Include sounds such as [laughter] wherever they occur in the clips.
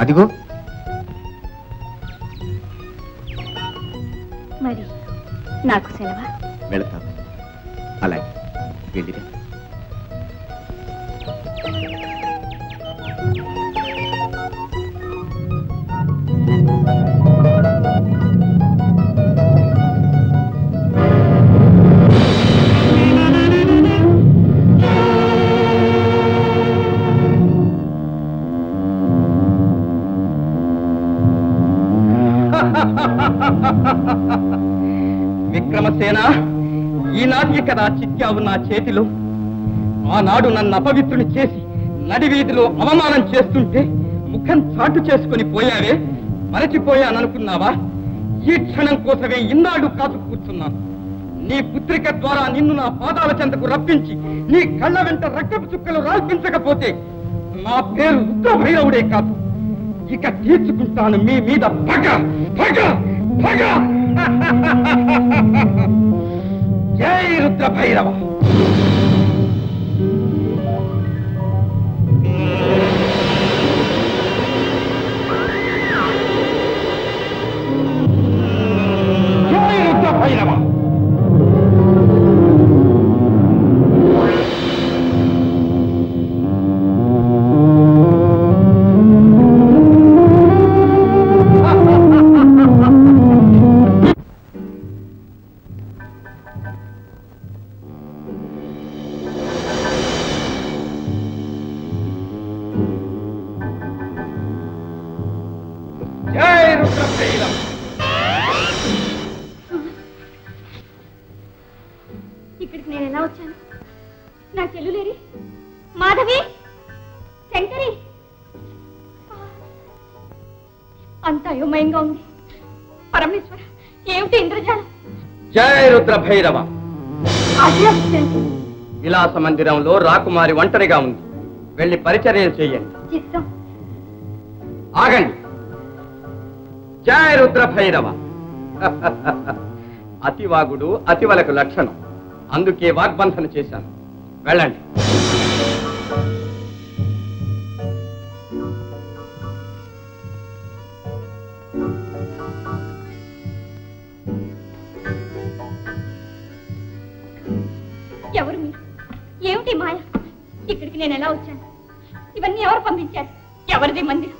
అదిగో. మరి నాకు సెలవా? వెళతాను. అలాగే. వెళ్ళిరా. విక్రమసేన ఈనాటికి కదా చిక్కావు నా చేతిలో. ఆనాడు నన్ను అపవిత్రుని చేసి నడివీధిలో అవమానం చేస్తుంటే ముఖం చాటు చేసుకుని పోయావే మరచిపోయాననుకున్నావా? ఈ క్షణం కోసమే ఇన్నాడు కాదు కూర్చున్నాను. నీ పుత్రిక ద్వారా నిన్ను నా పాదాల చెంతకు రప్పించి నీ కళ్ళ వెంట రక్తపు చుక్కలు రాల్పించకపోతే నా పేరు రుద్రభైరవుడే కాదు. ఇక తీర్చుకుంటాను మీ మీద పగ పగ పగ. [laughs] జై రుద్రభైరవ. జై నేను ఎలా వచ్చాను. నా చెల్లులేరి? మాధవి? శంకరి? అంత అయోమయంగా ఉంది. పరమేశ్వర ఏమిటి ఇంద్రజాలం? జై రుద్రభైరవ. అసలు విలాస మందిరంలో రాకుమారి ఒంటరిగా ఉంది. వెళ్ళి పరిచర్యలు చేయండి. ఆగండి. జయ రుద్ర భైరవ [laughs] అతివాగుడు అతివలకు లక్షణం. అందుకే వాగ్బంధన చేశాను. వెళ్ళండి. ఎవరు మీరు ఏమిటి మాయ? ఇక్కడికి నేను ఎలా వచ్చాను? ఇవన్నీ ఎవరు పంపించారు? ఎవరిది మందిరం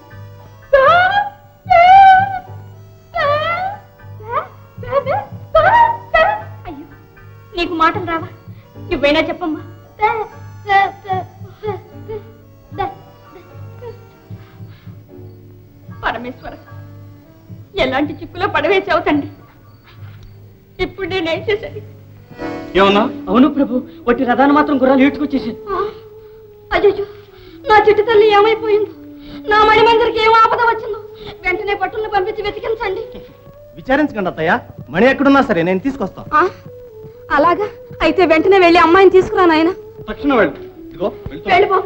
నువ్వైనా చెప్పమ్మా? పరమేశ్వర ఎలాంటి చిక్కులో పడవేసావు తండ్రి? ఇప్పుడు నేనేం చేసేది ఏమన్నా? అవును ప్రభు వట్టి రథాన్ని మాత్రం గుర్రాలు ఈడ్చుకొచ్చేసాను అయ్యో నా చిట్టు తల్లి ఏమైపోయిందో? నా మణిమందరికి ఏం ఆపద వచ్చిందో? వెంటనే పట్టుల్ని పంపించి వెతికించండి. విచారించకండి అత్తయ్య. మణి ఎక్కడున్నా సరే నేను తీసుకొస్తాను. అలాగా? అయితే వెంటనే వెళ్ళి అమ్మాయిని తీసుకురా నాయన. తక్షణం. వెళ్ళిపో.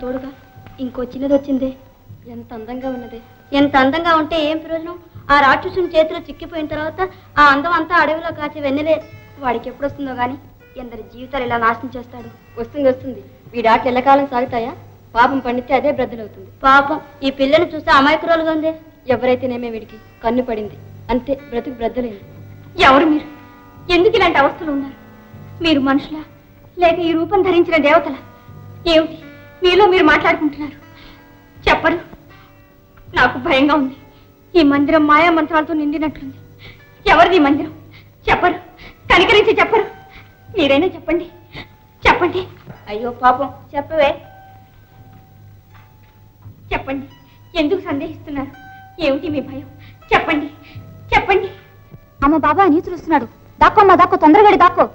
తోడుగా. ఇంకో చిన్నది వచ్చిందే. ఎంత అందంగా ఉన్నదే. ఎంత అందంగా ఉంటే ఏం ప్రయోజనం? ఆ రాక్షసుని చేతిలో చిక్కిపోయిన తర్వాత ఆ అందం అంతా అడవిలో కాచి వెన్నెలే. వాడికి ఎప్పుడు వస్తుందో గాని ఎందరి జీవితాలు ఇలా నాశనం చేస్తాడు. వస్తుంది వస్తుంది. వీడాట్లు ఎల్లకాలం సాగుతాయా? పాపం పండితే అదే బ్రద్దలవుతుంది పాపం. ఈ పిల్లని చూస్తే అమాయకురాలుగా ఉందే. ఎవరైతేనేమే వీడికి కన్ను పడింది. అంతే బ్రతుకు బ్రద్దలైంది. ఎవరు మీరు? ఎందుకు ఇలాంటి అవస్థలు ఉన్నారు? మీరు మనుషులా? లేక ఈ రూపం ధరించిన దేవతల? ఏమిటి? మీలో మీరు మాట్లాడుకుంటున్నారు. చెప్పరు. నాకు భయంగా ఉంది. ఈ మందిరం మాయా మంత్రాలతో నిండినట్లుంది. ఎవరిది ఈ మందిరం? చెప్పరు. కనికరించి చెప్పరు. మీరైనా చెప్పండి. చెప్పండి. అయ్యో పాపం. చెప్పవే. చెప్పండి. ఎందుకు సందేహిస్తున్నారు? ఏమిటి మీ భయం? చెప్పండి. చెప్పండి. అమ్మ బాబా నీతులు వస్తున్నాడు. దాక్కో అమ్మా దాక్కో. తొందరగా దాక్కో.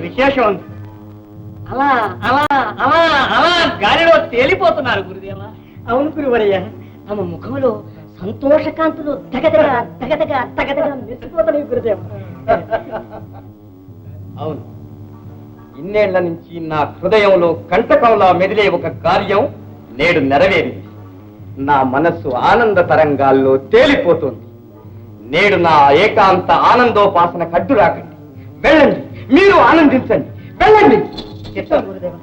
విశేషం. అలా అలా అలా అలా గాలిలో తేలిపోతున్నారు గురుదేవా. అవును గురువరయ్య. తమ ముఖంలో సంతోషకాంతులు దగదగ దగదగ దగదగ మెచ్చిపోతున్నాయి గురుదేవ. అవును. ఇన్నేళ్ళ నుంచి నా హృదయంలో కంటకంలా మెదిలే ఒక కార్యం నేడు నెరవేరింది. నా మనస్సు ఆనంద తరంగాల్లో తేలిపోతుంది. నేడు నా ఏకాంత ఆనందోపాసన కడ్డు రాకండి వెళ్ళండి. మీరు ఆనందించండి. వెళ్ళండి. చెప్తాను గురుదేవ.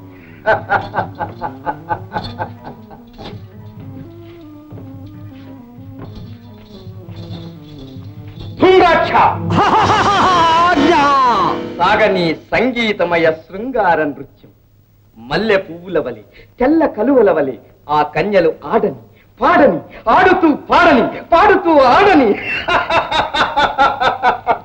సాగని సంగీతమయ శృంగార నృత్యం. మల్లె పువ్వుల వలె తెల్ల కలువల వలె ఆ కన్యలు ఆడని పాడని ఆడుతూ పాడని పాడుతూ ఆడని. [laughs]